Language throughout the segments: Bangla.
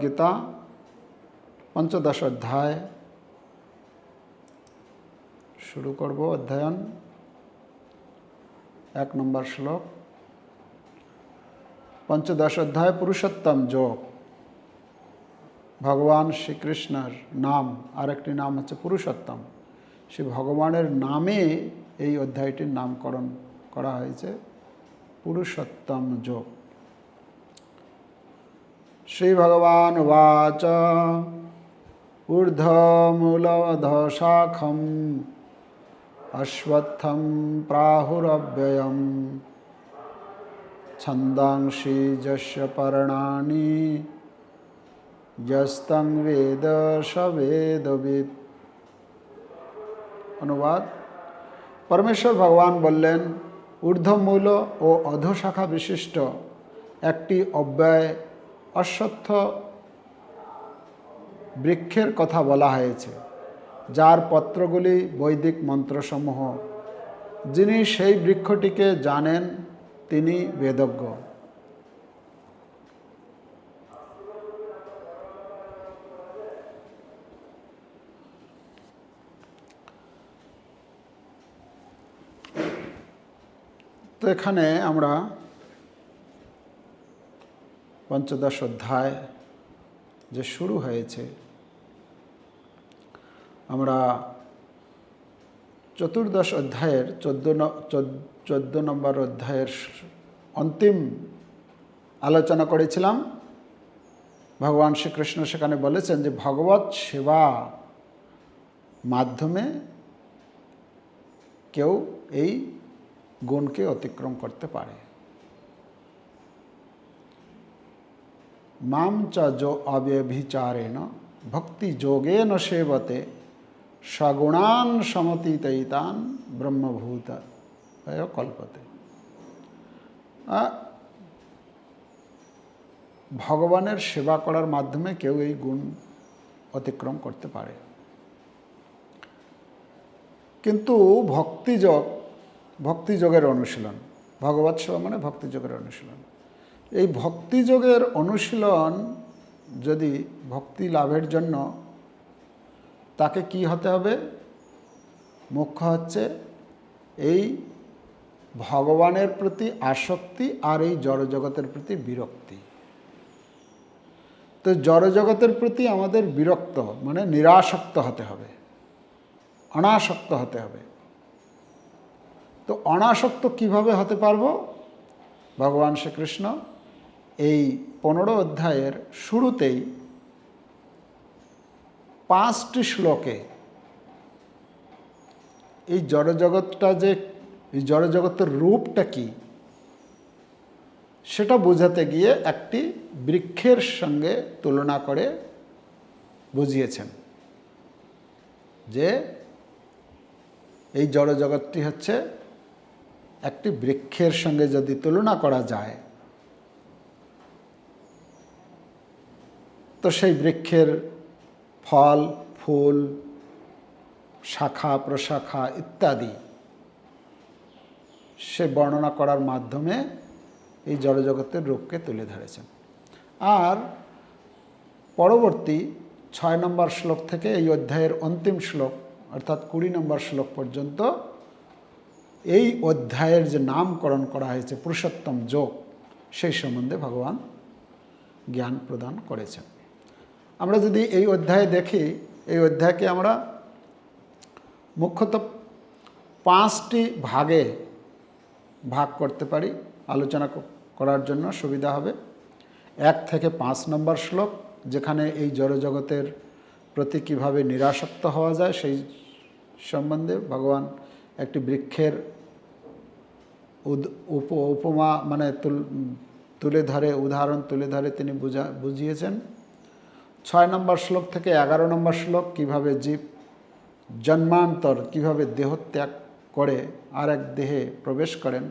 ভগবদ্গীতা পঞ্চদশ অধ্যায় শুরু করব অধ্যয়ন এক নম্বর শ্লোক পঞ্চদশ অধ্যায় পুরুষোত্তম যোগ ভগবান শ্রীকৃষ্ণের নাম আরেকটি নাম হচ্ছে পুরুষোত্তম সে ভগবানের নামে এই অধ্যায়টির নামকরণ করা হয়েছে। পুরুষোত্তম যোগ श्रीभगवानुवाच ऊर्ध्वमूलधशाखम् अश्वत्थं प्राहुरव्ययं छन्दांसि यस्य पर्णानि यस्तं वेद स वेदविद অনুবাদ পরমেশ্বর ভগবান বললেন ঊর্ধ্বমূল ও অধশাখা বিশিষ্ট একটি অব্যয় অশ্বত্থ বৃক্ষের কথা বলা হয়েছে, যার পত্রগুলি বৈদিক মন্ত্রসমূহ। যিনি সেই বৃক্ষটিকে জানেন, তিনি বেদজ্ঞ। তো এখানে আমরা পঞ্চদশ অধ্যায় যে শুরু হয়েছে, আমরা চতুর্দশ অধ্যায়ের চোদ্দ চোদ্দ নম্বর অধ্যায়ের অন্তিম আলোচনা করেছিলাম। ভগবান শ্রীকৃষ্ণ সেখানে বলেছেন যে ভগবত সেবা মাধ্যমে কেউ এই গুণকে অতিক্রম করতে পারে। চ যো অব্যভিচারেণ ভক্তি যোগেন সেবতে সগুণান সমতীতান ব্রহ্মভূত কল্পতে ভগবানের সেবা করার মাধ্যমে কেউ এই গুণ অতিক্রম করতে পারে কিন্তু ভক্তিযোগ ভক্তিযোগের অনুশীলন ভগবত সেবা মানে ভক্তিযোগের অনুশীলন এই ভক্তিযোগের অনুশীলন যদি ভক্তি লাভের জন্য, তাকে কি হতে হবে? মুখ্য হচ্ছে এই ভগবানের প্রতি আসক্তি আর এই জড়জগতের প্রতি বিরক্তি। তো জড়জগতের প্রতি আমাদের বিরক্ত মানে নিরাসক্ত হতে হবে, অনাসক্ত হতে হবে। তো অনাসক্ত কীভাবে হতে পারব? ভগবান শ্রীকৃষ্ণ এই পনেরো অধ্যায়ের শুরুতেই পাঁচটি শ্লোকে এই জড়জগৎটা যে, এই জড়জগতের রূপটা কি, সেটা বোঝাতে গিয়ে একটি বৃক্ষের সঙ্গে তুলনা করে বুঝিয়েছেন যে এই জড়জগৎটি হচ্ছে একটি বৃক্ষের সঙ্গে যদি তুলনা করা যায় তো সেই বৃক্ষের ফল, ফুল, শাখা, প্রশাখা ইত্যাদি সে বর্ণনা করার মাধ্যমে এই জড়জগতের রূপকে তুলে ধরেছেন আর পরবর্তী ছয় নম্বর শ্লোক থেকে এই অধ্যায়ের অন্তিম শ্লোক, অর্থাৎ কুড়ি নম্বর শ্লোক পর্যন্ত এই অধ্যায়ের যে নামকরণ করা হয়েছে পুরুষোত্তম যোগ, সেই সম্বন্ধে ভগবান জ্ঞান প্রদান করেছেন। আমরা যদি এই অধ্যায়ে দেখি, এই অধ্যায়কে আমরা মুখ্যত পাঁচটি ভাগে ভাগ করতে পারি। আলোচনা করার জন্য সুবিধা হবে। এক থেকে পাঁচ নম্বর শ্লোক, যেখানে এই জড়জগতের প্রতি কীভাবে নিরাসক্ত হওয়া যায়, সেই সম্বন্ধে ভগবান একটি বৃক্ষের উপ উপমা মানে তুলে ধরে, উদাহরণ তুলে ধরে তিনি বুঝা বুঝিয়েছেন। ছয় নম্বর শ্লোক থেকে এগারো নম্বর শ্লোক, কীভাবে জীব জন্মান্তর, কীভাবে দেহত্যাগ করে আর এক দেহে প্রবেশ করেন,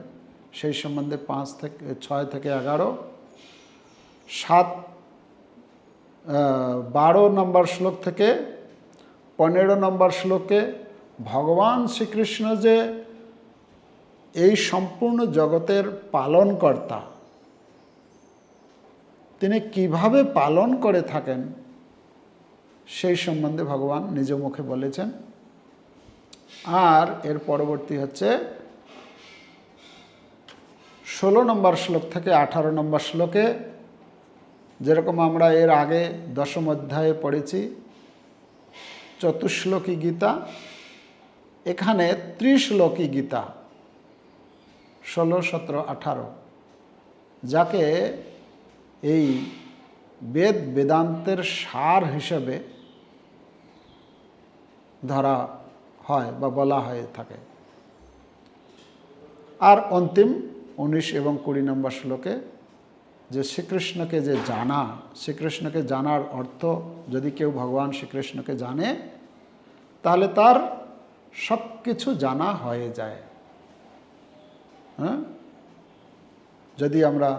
সেই সম্বন্ধে পাঁচ থেকে, ছয় থেকে এগারো। সাত বারো নম্বর শ্লোক থেকে পনেরো নম্বর শ্লোকে ভগবান শ্রীকৃষ্ণ যে এই সম্পূর্ণ জগতের পালনকর্তা কীভাবে পালন করে থাকেন, সেই সম্বন্ধে ভগবান নিজ মুখে বলেছেন। আর এর পরবর্তী হচ্ছে ষোলো নম্বর শ্লোক থেকে আঠারো নম্বর শ্লোকে যেরকম আমরা এর আগে দশম অধ্যায়ে পড়েছি, চতুশ্লোকী গীতা, এখানে ত্রিশ্লোকী গীতা, ষোলো, সতেরো, আঠারো, যাকে এই বেদ বেদান্তের সার হিসেবে ধরা হয় বা বলা হয়ে থাকে। আর অন্তিম উনিশ এবং কুড়ি নম্বর শ্লোকে যে শ্রীকৃষ্ণকে যে জানা, শ্রীকৃষ্ণকে জানার অর্থ যদি কেউ ভগবান শ্রীকৃষ্ণকে জানে, তাহলে তার সব কিছু জানা হয়ে যায়। হ্যাঁ? যদি আমরা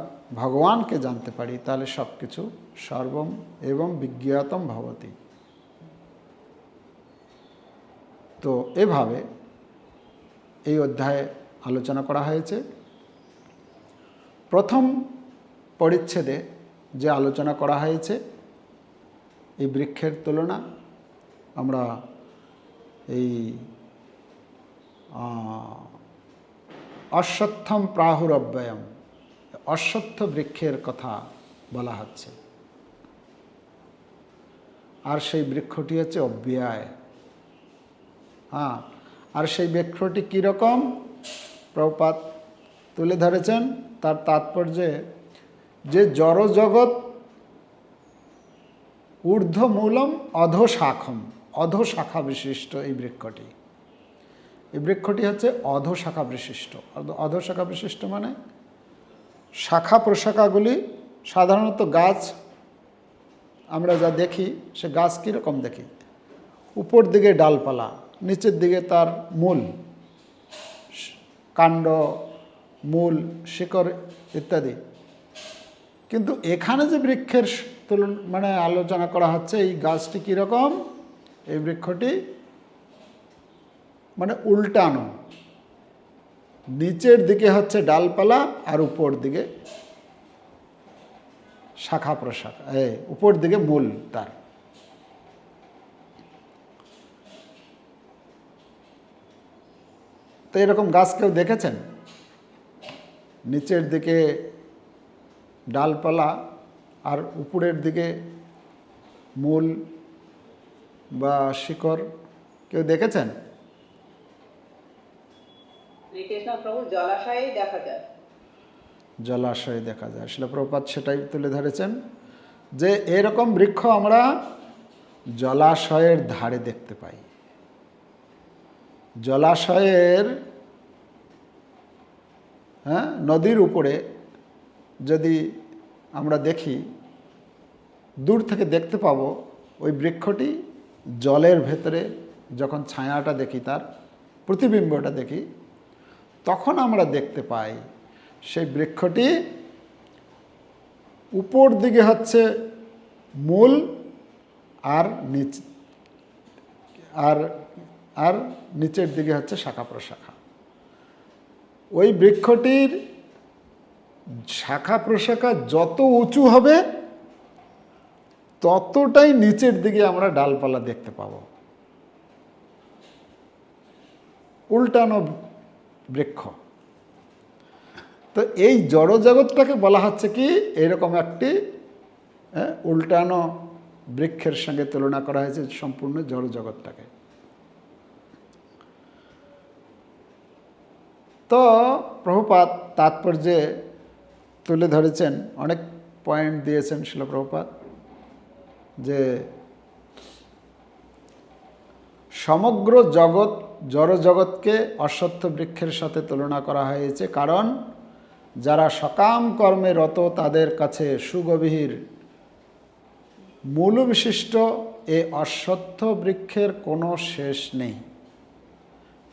ভগবানকে জানতে পারি, তাহলে সব কিছু সর্বম এবং বিজ্ঞাতম ভবতি। তো এভাবে এই অধ্যায়ে আলোচনা করা হয়েছে। প্রথম পরিচ্ছেদে যে আলোচনা করা হয়েছে, এই বৃক্ষের তুলনা, আমরা এই অশ্বত্থম প্রাহুরব্যয়ম অশ্বত্থ বৃক্ষের কথা বলা হচ্ছে। আর সেই বৃক্ষটি হচ্ছে অব্যয়। হ্যাঁ আর সেই বৃক্ষটি কীরকম? প্রপাত তুলে ধরেছেন তার তাৎপর্যে যে জড়জগৎ ঊর্ধ্বমূলম অধোশাখম অধোশাখা বিশিষ্ট এই বৃক্ষটি। এই বৃক্ষটি হচ্ছে অধোশাখা বিশিষ্ট অধ- অধোশাখা বিশিষ্ট মানে শাখা প্রশাখাগুলি সাধারণত গাছ, আমরা যা দেখি সে গাছ কীরকম দেখি? উপর দিকে ডালপালা, নিচের দিকে তার মূল, কাণ্ড, মূল, শিকড় ইত্যাদি। কিন্তু এখানে যে বৃক্ষের তুলন মানে আলোচনা করা হচ্ছে, এই গাছটি কীরকম? এই বৃক্ষটি মানে উল্টানো। নিচের দিকে হচ্ছে ডালপালা আর উপর দিকে শাখা প্রশাখা উপর দিকে মূল তার। তো এরকম গাছ কেউ দেখেছেন? নিচের দিকে ডালপালা আর উপরের দিকে মূল বা শিকড় কেউ দেখেছেন? প্রভু দেখা যায়। জলাশয়ে দেখা যায়। শিলপ্রপাত সেটাই তুলে ধরেছেন যে এরকম বৃক্ষ আমরা জলাশয়ের ধারে দেখতে পাই। জলাশয়ের হ্যাঁ নদীর উপরে যদি আমরা দেখি, দূর থেকে দেখতে পাবো ওই বৃক্ষটি জলের ভেতরে যখন ছায়াটা দেখি তার, প্রতিবিম্বটা দেখি তখন আমরা দেখতে পাই সেই বৃক্ষটি উপর দিকে হচ্ছে মূল আর নিচ, আর আর নিচের দিকে হচ্ছে শাখা প্রশাখা। ওই বৃক্ষটির শাখা প্রশাখা যত উঁচু হবে, ততটাই নিচের দিকে আমরা ডালপালা দেখতে পাবো। উল্টানো বৃক্ষ। তো এই জড়জগৎটাকে বলা হচ্ছে কি, এরকম একটি উল্টানো বৃক্ষের সঙ্গে তুলনা করা হয়েছে সম্পূর্ণ জড়জগৎটাকে। তো প্রভুপাত তাৎপর্যে তুলে ধরেছেন, অনেক পয়েন্ট দিয়েছেন শিলপ্রভুপাত, যে সমগ্র জগৎ, জড়জগৎকে অশ্বত্থ বৃক্ষের সাথে তুলনা করা হয়েছে কারণ যারা সকাম কর্মে রত তাদের কাছে সুগভীর মূল বিশিষ্ট এ অশ্বত্থ বৃক্ষের কোনো শেষ নেই।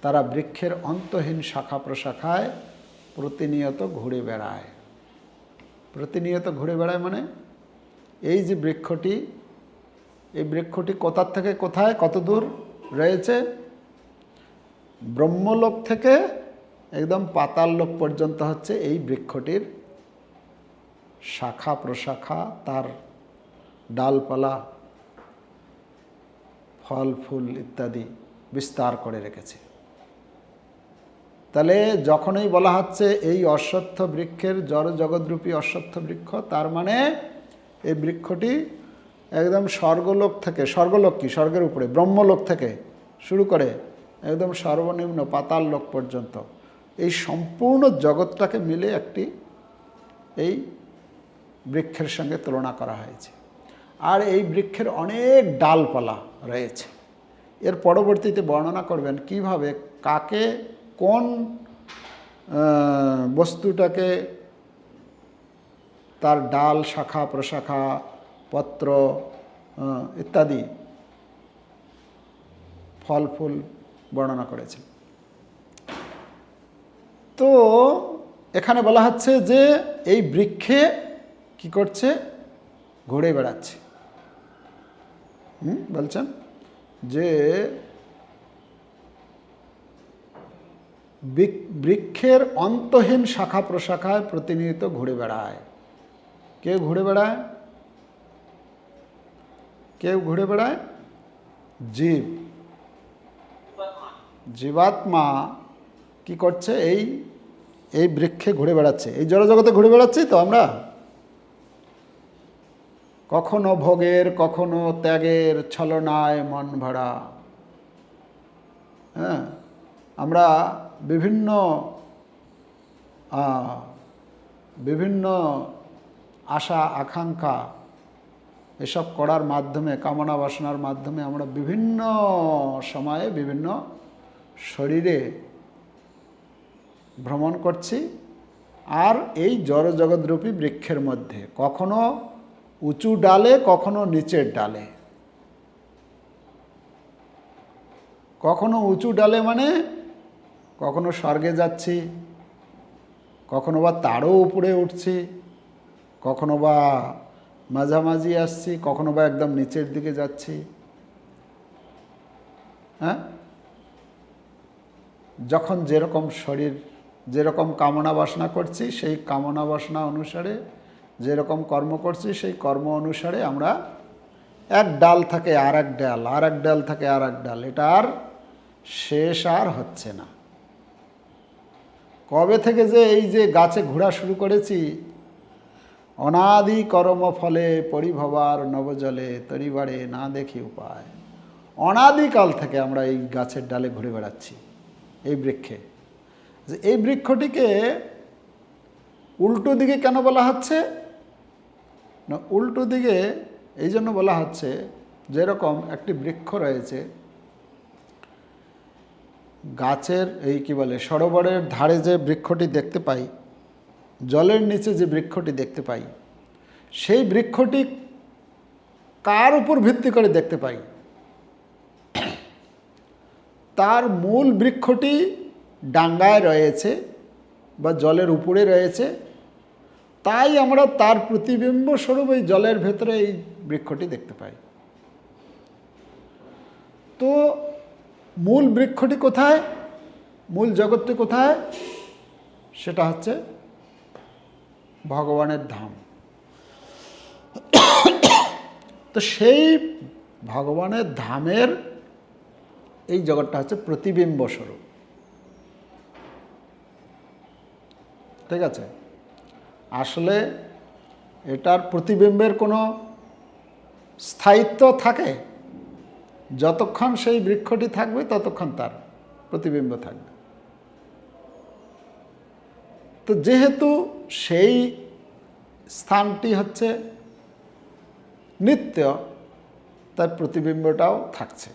তারা বৃক্ষের অন্তহীন শাখা প্রশাখায় প্রতিনিয়ত ঘুরে বেড়ায়। প্রতিনিয়ত ঘুরে বেড়ায় মানে? এই যে বৃক্ষটি, এই বৃক্ষটি কোথার থেকে কোথায়? কত দূর? রয়েছে। ব্রহ্মলোক থেকে একদম পাতাল লোক পর্যন্ত হচ্ছে এই বৃক্ষটির শাখা প্রশাখা, তার ডালপালা, ফল, ফুল ইত্যাদি বিস্তার করে রেখেছে। তাহলে যখনই বলা হচ্ছে এই অশ্বত্থ বৃক্ষের জড় জগৎরূপী অশ্বত্থ বৃক্ষ, তার মানে এই বৃক্ষটি একদম স্বর্গলোক থেকে, স্বর্গলোক কি? স্বর্গের উপরে, ব্রহ্মলোক থেকে শুরু করে একদম সর্বনিম্ন পাতাল লোক পর্যন্ত। এই সম্পূর্ণ জগৎটাকে মিলে একটি এই বৃক্ষের সঙ্গে তুলনা করা হয়েছে। আর এই বৃক্ষের অনেক ডালপালা রয়েছে। এর পরবর্তীতে বর্ণনা করবেন কীভাবে, কাকে, কোন বস্তুটাকে তার ডাল শাখা, প্রশাখা পত্র ইত্যাদি ফল ফুল বর্ণনা করেছে। তো এখানে বলা হচ্ছে যে এই বৃক্ষে কি করছে? ঘুরে বেড়াচ্ছে। হুম, বলছেন যে বৃক- বৃক্ষের অন্তহীন শাখা প্রশাখায় প্রতিনিয়ত ঘুরে বেড়ায়। কে ঘুরে বেড়ায়? কেউ ঘুরে বেড়ায় জীব জীবাত্মা কি করছে এই এই বৃক্ষে ঘুরে বেড়াচ্ছে। এই জড়জগতে ঘুরে বেড়াচ্ছি তো আমরা? কখনো ভোগের, কখনো ত্যাগের ছলনায় মন ভরা। হ্যাঁ আমরা বিভিন্ন বিভিন্ন আশা, আকাঙ্ক্ষা এসব করার মাধ্যমে, কামনা বাসনার মাধ্যমে আমরা বিভিন্ন সময়ে, বিভিন্ন শরীরে ভ্রমণ করছি। আর এই জড়জগৎরূপী বৃক্ষের মধ্যে কখনো উঁচু ডালে, কখনো নিচের ডালে। কখনো উঁচু ডালে মানে কখনো স্বর্গে যাচ্ছি, কখনো বা তারও উপরে উঠছি, কখনো বা মাঝামাঝি আসছি, কখনো বা একদম নিচের দিকে যাচ্ছি। হ্যাঁ? যখন যেরকম শরীর, যেরকম কামনা বাসনা করছি, সেই কামনা বাসনা অনুসারে, যেরকম কর্ম করছি, সেই কর্ম অনুসারে আমরা এক ডাল থাকে আর এক ডাল আর এক ডাল থাকে আর এক ডাল। এটা আর শেষ আর হচ্ছে না। কবে থেকে যে এই যে গাছে ঘোরা শুরু করেছি অনাদি কর্ম ফলে পরিভবার নবজলে তরিবারে না দেখি উপায়। অনাদিকাল থেকে আমরা এই গাছের ডালে ঘুরে বেড়াচ্ছি, এই বৃক্ষে। যে এই বৃক্ষটিকে উল্টো দিকে কেন বলা হচ্ছে? না, উল্টো দিকে এই জন্য বলা হচ্ছে, যেরকম একটি বৃক্ষ রয়েছে, গাছের এই কি বলে, সরোবরের ধারে যে বৃক্ষটি দেখতে পাই জলের নিচে যে বৃক্ষটি দেখতে পাই, সেই বৃক্ষটি কার উপর ভিত্তি করে দেখতে পাই? তার মূল বৃক্ষটি ডাঙ্গায় রয়েছে বা জলের উপরে রয়েছে। তাই আমরা তার প্রতিবিম্ব স্বরূপ এই জলের ভেতরে এই বৃক্ষটি দেখতে পাই। তো মূল বৃক্ষটি কোথায়? মূল জগৎটি কোথায়? সেটা হচ্ছে ভগবানের ধাম। তো সেই ভগবানের ধামের এই জগৎটা হচ্ছে প্রতিবিম্ব স্বরূপ। ঠিক আছে? আসলে এটার প্রতিবিম্বের কোনো স্থায়িত্ব থাকে? যতক্ষণ সেই বৃক্ষটি থাকবে, ততক্ষণ তার প্রতিবিম্ব থাকবে। তো যেহেতু সেই স্থানটি হচ্ছে নিত্য তার প্রতিবিম্বটাও থাকছে।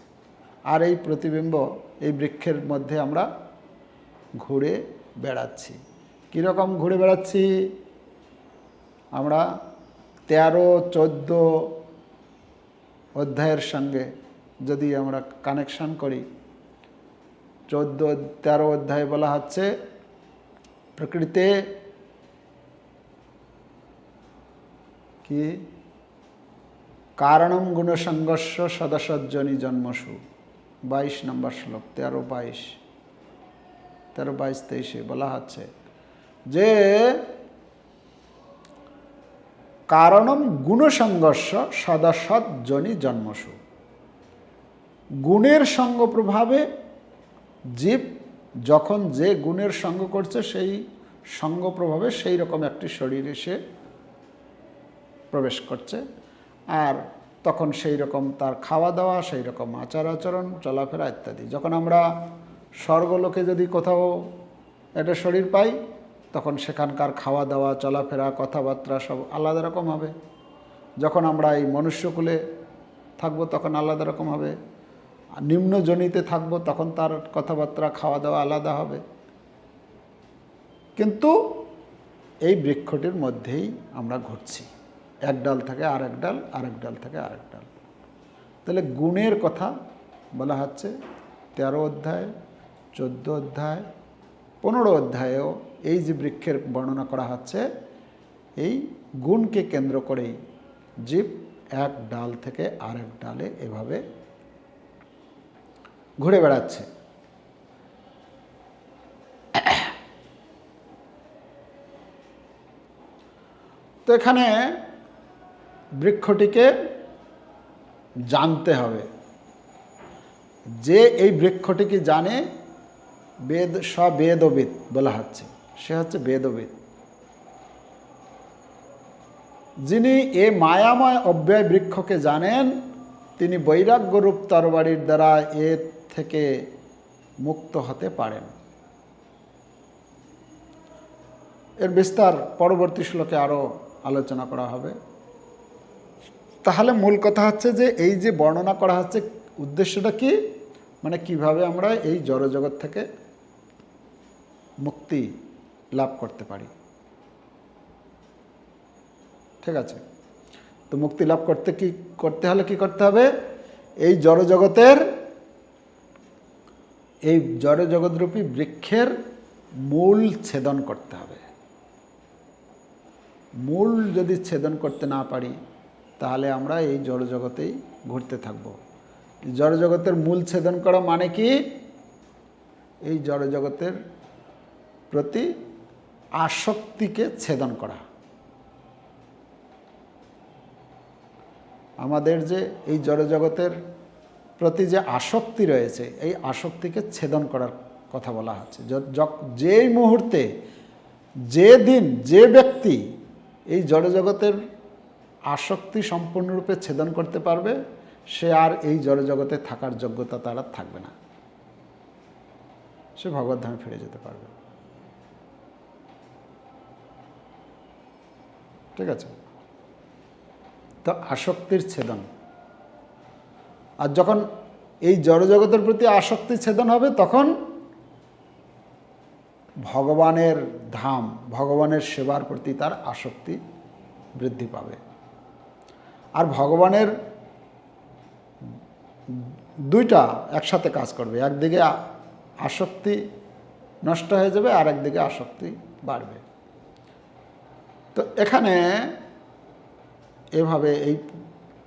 আর এই প্রতিবিম্ব এই বৃক্ষের মধ্যে আমরা ঘুরে বেড়াচ্ছি। কীরকম ঘুরে বেড়াচ্ছি? আমরা তেরো, চোদ্দ অধ্যায়ের সঙ্গে যদি আমরা কানেকশন করি, চোদ্দ, তেরো অধ্যায় বলা হচ্ছে প্রকৃতে কি কারণম গুণসংঘর্ষ সদসজ্জনী জন্মসু বাইশ নম্বর শ্লোক তেরো বাইশ তেরো বাইশ তেইশে বলা হচ্ছে যে কারণম গুণসংঘর্ষ সদাসৎ জনি জন্মসু গুণের সঙ্গ প্রভাবে জীব যখন যে গুণের সঙ্গ করছে, সেই সঙ্গ প্রভাবে সেই রকম একটি শরীরে এসে প্রবেশ করছে। আর তখন সেই রকম তার খাওয়া দাওয়া, সেই রকম আচার আচরণ, চলাফেরা ইত্যাদি। যখন আমরা স্বর্গলোকে যদি কোথাও একটা শরীর পাই, তখন সেখানকার খাওয়া দাওয়া, চলাফেরা, কথাবার্তা সব আলাদা রকম হবে। যখন আমরা এই মনুষ্যকুলে থাকব, তখন আলাদা রকম হবে। নিম্ন জনিতে থাকব, তখন তার কথাবার্তা, খাওয়া দাওয়া আলাদা হবে। কিন্তু এই বৃক্ষটির মধ্যেই আমরা ঘুরছি। এক ডাল থেকে আর এক ডাল, আর এক ডাল থেকে এক ডাল। তাহলে গুণের কথা বলা হচ্ছে তেরো অধ্যায়, চোদ্দ অধ্যায়, পনেরো অধ্যায়েও এই যে বৃক্ষের বর্ণনা করা হচ্ছে, এই গুণকে কেন্দ্র করেই জীব এক ডাল থেকে আরেক ডালে এভাবে ঘুরে বেড়াচ্ছে। তো এখানে বৃক্ষটিকে জানতে হবে। যে এই বৃক্ষটিকে জানে, বেদ সবেদবিদ বলা হচ্ছে। সে হচ্ছে বেদবিদ। যিনি এ মায়াময় অব্যয় বৃক্ষকে জানেন, তিনি বৈরাগ্যরূপ তরবারির দ্বারা এ থেকে মুক্ত হতে পারেন। এর বিস্তার পরবর্তী শ্লোকে আরও আলোচনা করা হবে। তাহলে মূল কথা হচ্ছে যে এই যে বর্ণনা করা হচ্ছে, উদ্দেশ্যটা কি? মানে কীভাবে আমরা এই জড়জগৎ থেকে মুক্তি লাভ করতে পারি? ঠিক আছে? তো মুক্তি লাভ করতে কি, করতে হলে কি করতে হবে? এই জড়জগতের, এই জড়জগৎরূপী বৃক্ষের মূল ছেদন করতে হবে। মূল যদি ছেদন করতে না পারি তাহলে আমরা এই জড়জগতেই ঘুরতে থাকব। জড়জগতের মূল ছেদন করা মানে কি? এই জড়জগতের প্রতি আসক্তিকে ছেদন করা। আমাদের যে এই জড়জগতের প্রতি যে আসক্তি রয়েছে, এই আসক্তিকে ছেদন করার কথা বলা হচ্ছে। যেই মুহূর্তে যে দিন যে ব্যক্তি এই জড়জগতের আসক্তি সম্পূর্ণরূপে ছেদন করতে পারবে, সে আর এই জড়জগতে থাকার যোগ্যতা তার আর থাকবে না। সে ভগবদ্ধামে ফিরে যেতে পারবে। ঠিক আছে? তো আসক্তির ছেদন। আর যখন এই জড়জগতের প্রতি আসক্তি ছেদন হবে, তখন ভগবানের ধাম, ভগবানের সেবার প্রতি তার আসক্তি বৃদ্ধি পাবে। ভগবানের দুইটা একসাথে কাজ করবে। একদিকে আসক্তি নষ্ট হয়ে যাবে আর একদিকে আসক্তি বাড়বে। তো এখানে এভাবে এই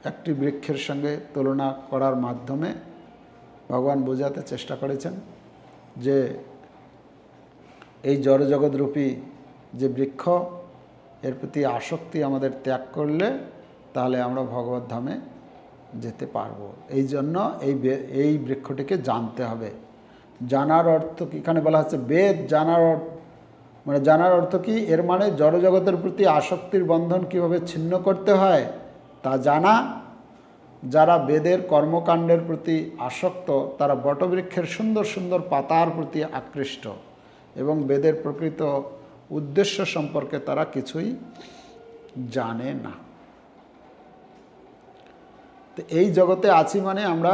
একটি বৃক্ষের সঙ্গে তুলনা করার মাধ্যমে ভগবান বোঝাতে চেষ্টা করেছেন যে এই জড়জগৎরূপী যে বৃক্ষ, এর প্রতি আসক্তি আমাদের ত্যাগ করলে তাহলে আমরা ভগবত ধামে যেতে পারব। এই জন্য এই এই বৃক্ষটিকে জানতে হবে। জানার অর্থ কি? এখানে বলা হচ্ছে বেদ জানার মানে জানার অর্থ কি? এর মানে জড়জগতের প্রতি আসক্তির বন্ধন কীভাবে ছিন্ন করতে হয় তা জানা। যারা বেদের কর্মকাণ্ডের প্রতি আসক্ত, তারা বটবৃক্ষের সুন্দর সুন্দর পাতার প্রতি আকৃষ্ট এবং বেদের প্রকৃত উদ্দেশ্য সম্পর্কে তারা কিছুই জানে না। তো এই জগতে আছি মানে আমরা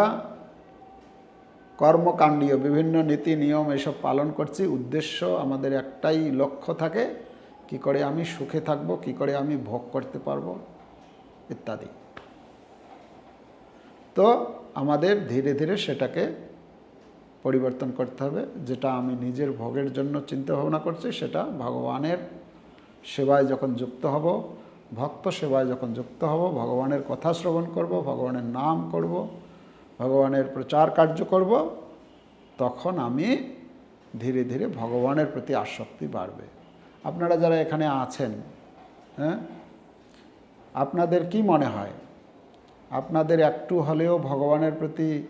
কর্মকাণ্ডীয়, বিভিন্ন নীতি, নিয়ম এসব পালন করছি। উদ্দেশ্য আমাদের একটাই লক্ষ্য থাকে, কি করে আমি সুখে থাকব, কি করে আমি ভোগ করতে পারব, ইত্যাদি। তো আমাদের ধীরে ধীরে সেটাকে পরিবর্তন করতে হবে, যেটা আমি নিজের ভোগের জন্য চিন্তা ভাবনা করছি, সেটা ভগবানের সেবায় যখন যুক্ত হব ভক্ত সেবায় যখন যুক্ত হব, ভগবানের কথা শ্রবণ করব, ভগবানের নাম করব, ভগবানের প্রচার কার্য করব, তখন আমি ধীরে ধীরে ভগবানের প্রতি আসক্তি বাড়বে। আপনারা যারা এখানে আছেন হ্যাঁ আপনাদের কি মনে হয়? আপনাদের একটু হলেও ভগবানের প্রতি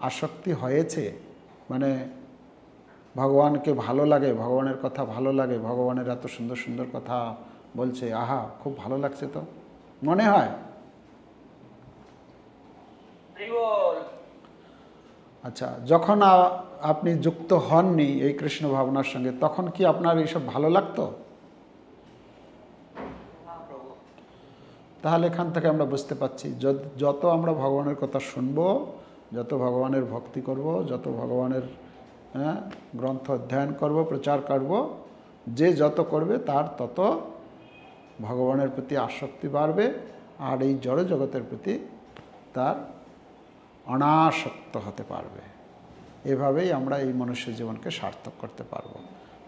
আসক্তি হয়েছে? মানে ভগবানকে ভালো লাগে, ভগবানের কথা ভালো লাগে, ভগবানের এত সুন্দর সুন্দর কথা বলছে আহা খুব ভালো লাগছে তো। মনে হয়। আচ্ছা যখন আপনি যুক্ত হননি এই কৃষ্ণ ভাবনার সঙ্গে তখন কি আপনার এইসব ভালো লাগতো? তাহলে এখান থেকে আমরা বুঝতে পারছি যত- যত আমরা ভগবানের কথা শুনব যত ভগবানের ভক্তি করব যত ভগবানের হ্যাঁ, গ্রন্থ অধ্যয়ন করব প্রচার করব যে যত করবে তার তত ভগবানের প্রতি আসক্তি বাড়বে আর এই জড় জগতের প্রতি তার অনাসক্ত হতে পারবে। এভাবেই আমরা এই মনুষ্য জীবনকে সার্থক করতে পারব।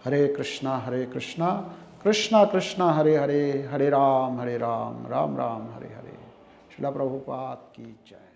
হরে কৃষ্ণা, হরে কৃষ্ণ কৃষ্ণ কৃষ্ণ, হরে হরে হরে রাম হরে রাম রাম রাম, হরে হরে। শিলা প্রভুপাত কি জয়।